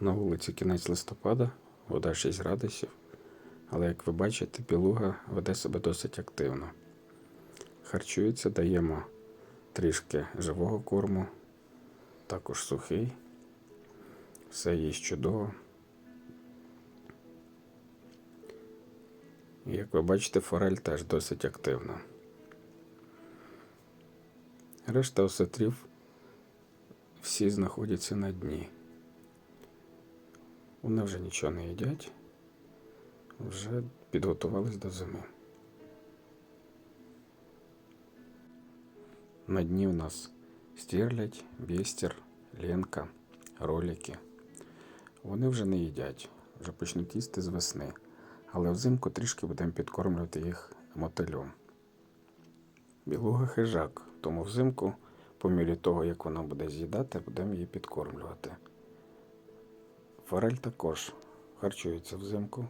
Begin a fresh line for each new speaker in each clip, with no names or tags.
На вулиці кінець листопада, вода 6 градусів, але як ви бачите, білуга веде себе досить активно. Харчується, даємо трішки живого корму, також сухий. Все їсть чудово. І як ви бачите, форель теж досить активна. Решта осетрів всі знаходяться на дні. Вони вже нічого не їдять, вже підготувались до зими. На дні у нас стерлядь, бєстер, ленка, ролики. Вони вже не їдять, вже почнуть їсти з весни, але взимку трішки будемо підкормлювати їх мотилем. Білуга хижак, тому взимку, по мірі того, як вона буде з'їдати, будемо її підкормлювати. Форель також харчується взимку.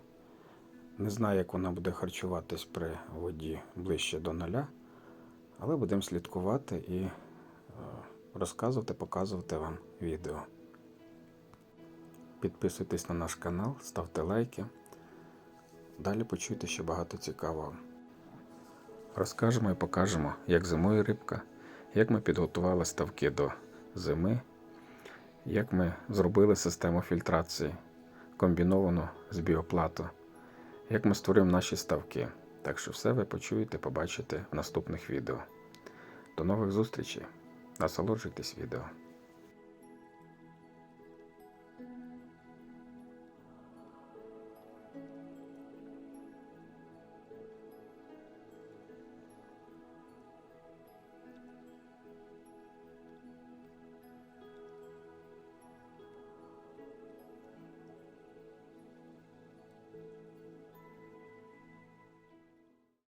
Не знаю, як вона буде харчуватись при воді ближче до нуля, але будемо слідкувати і е, розказувати, показувати вам відео. Підписуйтесь на наш канал, ставте лайки. Далі почуєте ще багато цікавого. Розкажемо і покажемо, як зимує рибка, як ми підготували ставки до зими, як ми зробили систему фільтрації комбіновану з біоплату, як ми створимо наші ставки. Так що все ви почуєте, побачите в наступних відео. До нових зустрічей. Насолоджуйтесь відео.